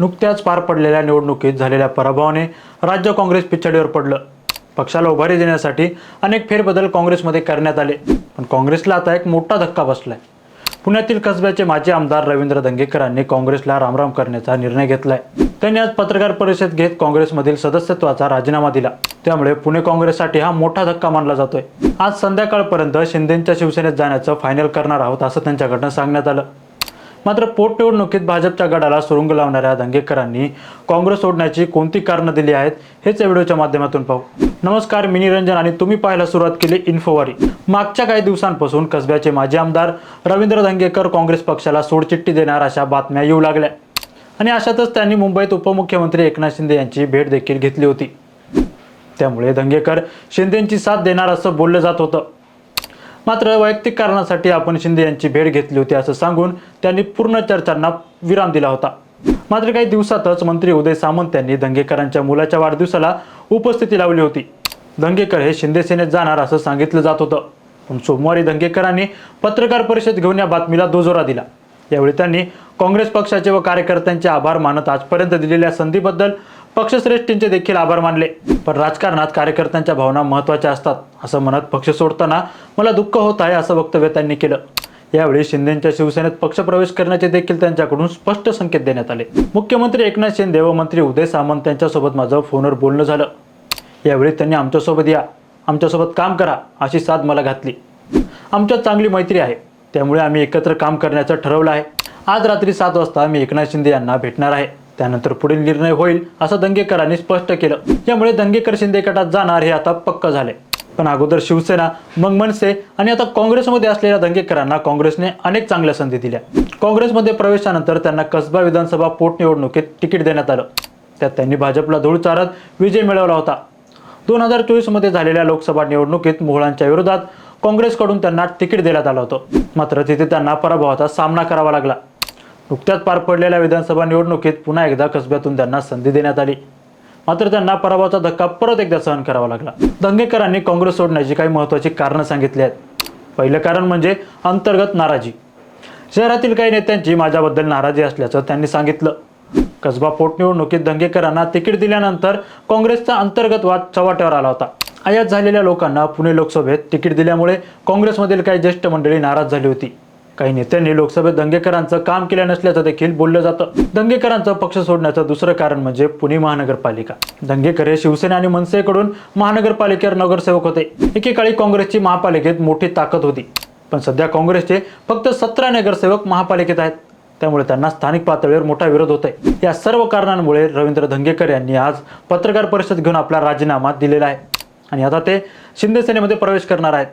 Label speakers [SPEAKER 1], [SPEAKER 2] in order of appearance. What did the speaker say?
[SPEAKER 1] नुकत्याच पार पडलेल्या निवडणुकीत झालेल्या पराभवाने राज्य काँग्रेस पिछाडीवर पडलं. पक्षाला उभारी देण्यासाठी अनेक फेरबदल काँग्रेसमध्ये करण्यात आले. पण काँग्रेसला आता एक मोठा धक्का बसलाय. पुण्यातील कसब्याचे माजी आमदार रवींद्र दंगेकरांनी काँग्रेसला रामराम करण्याचा निर्णय घेतलाय. त्यांनी आज पत्रकार परिषद घेत काँग्रेसमधील सदस्यत्वाचा राजीनामा दिला. त्यामुळे पुणे काँग्रेससाठी हा मोठा धक्का मानला जातोय. आज संध्याकाळपर्यंत शिंदेच्या शिवसेनेत जाण्याचं फायनल करणार आहोत असं त्यांच्याकडनं सांगण्यात आलं. मात्र पोटनिवडणुकीत भाजपच्या गडाला सुरुंग लावणाऱ्या दंगेकरांनी काँग्रेस सोडण्याची कोणती कारणं दिली आहेत हेच या व्हिडिओच्या माध्यमातून पाहू. नमस्कार मी निरंजन आणि तुम्ही पाहायला सुरुवात केली इन्फोवारी. मागच्या काही दिवसांपासून कसब्याचे माजी आमदार रवींद्र दंगेकर काँग्रेस पक्षाला सोडचिठ्ठी देणार अशा बातम्या येऊ लागल्या. आणि अशातच त्यांनी मुंबईत उपमुख्यमंत्री एकनाथ शिंदे यांची भेट देखील घेतली होती. त्यामुळे दंगेकर शिंदेंची साथ देणार असं बोललं जात होतं. मात्र वैयक्तिक कारणासाठी आपण शिंदे यांची भेट घेतली होती असं सांगून त्यांनी पूर्ण चर्चांना विराम दिला होता. मात्र काही दिवसातच मंत्री उदय सामंत यांनी दंगेकरांच्या मुलाच्या वाढदिवसाला उपस्थिती लावली होती. दंगेकर हे शिंदे सेनेत जाणार असं सांगितलं जात होतं. पण सोमवारी दंगेकरांनी पत्रकार परिषद घेऊन या बातमीला दुजोरा दिला. यावेळी त्यांनी काँग्रेस पक्षाचे व कार्यकर्त्यांचे आभार मानत आजपर्यंत दिलेल्या संधीबद्दल पक्षश्रेष्ठींचे देखील आभार मानले. पण राजकारणात कार्यकर्त्यांच्या भावना महत्त्वाच्या असतात असं म्हणत पक्ष सोडताना मला दुःख होत आहे असं वक्तव्य त्यांनी केलं. यावेळी शिंदेच्या शिवसेनेत पक्षप्रवेश करण्याचे देखील त्यांच्याकडून स्पष्ट संकेत देण्यात आले. मुख्यमंत्री एकनाथ शिंदे व मंत्री उदय सामंत यांच्यासोबत माझं फोनवर बोलणं झालं. यावेळी त्यांनी आमच्यासोबत या आमच्यासोबत काम करा अशी साथ मला घातली. आमच्यात चांगली मैत्री आहे त्यामुळे आम्ही एकत्र काम करण्याचं ठरवलं आहे. आज रात्री सात वाजता मी एकनाथ शिंदे यांना भेटणार आहे. त्यानंतर पुढील निर्णय होईल असं दंगेकरांनी स्पष्ट केलं. यामुळे दंगेकर शिंदे गटात जाणार हे आता पक्क झाले पण अगोदर शिवसेना मग मनसे आणि आता काँग्रेसमध्ये असलेल्या दंगेकरांना काँग्रेसने अनेक चांगल्या संधी दिल्या. काँग्रेसमध्ये प्रवेशानंतर त्यांना कसबा विधानसभा पोटनिवडणुकीत तिकीट देण्यात आलं. त्यात त्यांनी भाजपला धूळ चारत विजय मिळवला होता. दोन हजार चोवीसमध्ये झालेल्या लोकसभा निवडणुकीत मोहळांच्या विरोधात काँग्रेसकडून त्यांना तिकीट देण्यात आलं होतं. मात्र तिथे त्यांना पराभवाचा सामना करावा लागला. नुकत्याच पार पडलेल्या विधानसभा निवडणुकीत पुन्हा एकदा कसब्यातून त्यांना संधी देण्यात आली. मात्र त्यांना पराभवाचा धक्का परत एकदा सहन करावा लागला. दंगेकरांनी काँग्रेस सोडण्याची काही महत्त्वाची कारणं सांगितली आहेत. पहिलं कारण म्हणजे अंतर्गत नाराजी. शहरातील काही नेत्यांची माझ्याबद्दल नाराजी असल्याचं त्यांनी सांगितलं. कसबा पोटनिवडणुकीत दंगेकरांना तिकीट दिल्यानंतर काँग्रेसचा अंतर्गत वाद चव्हाट्यावर आला होता. आयात झालेल्या लोकांना पुणे लोकसभेत तिकीट दिल्यामुळे काँग्रेसमधील काही ज्येष्ठ मंडळी नाराज झाली होती. काही नेत्यांनी लोकसभेत दंगेकरांचं काम केलं नसल्याचं देखील बोललं जातं. दंगेकरांचं पक्ष सोडण्याचं दुसरं कारण म्हणजे पुणे महानगरपालिका. दंगेकर हे शिवसेना आणि मनसेकडून महानगरपालिकेवर नगरसेवक होते. एकेकाळी काँग्रेसची महापालिकेत मोठी ताकद होती. पण सध्या काँग्रेसचे फक्त सतरा नगरसेवक महापालिकेत आहेत. त्यामुळे त्यांना स्थानिक पातळीवर मोठा विरोध होत आहे या सर्व कारणांमुळे रवींद्र धंगेकर यांनी आज पत्रकार परिषद घेऊन आपला राजीनामा दिलेला आहे. आणि आता ते शिंदे सेनेमध्ये प्रवेश करणार आहेत.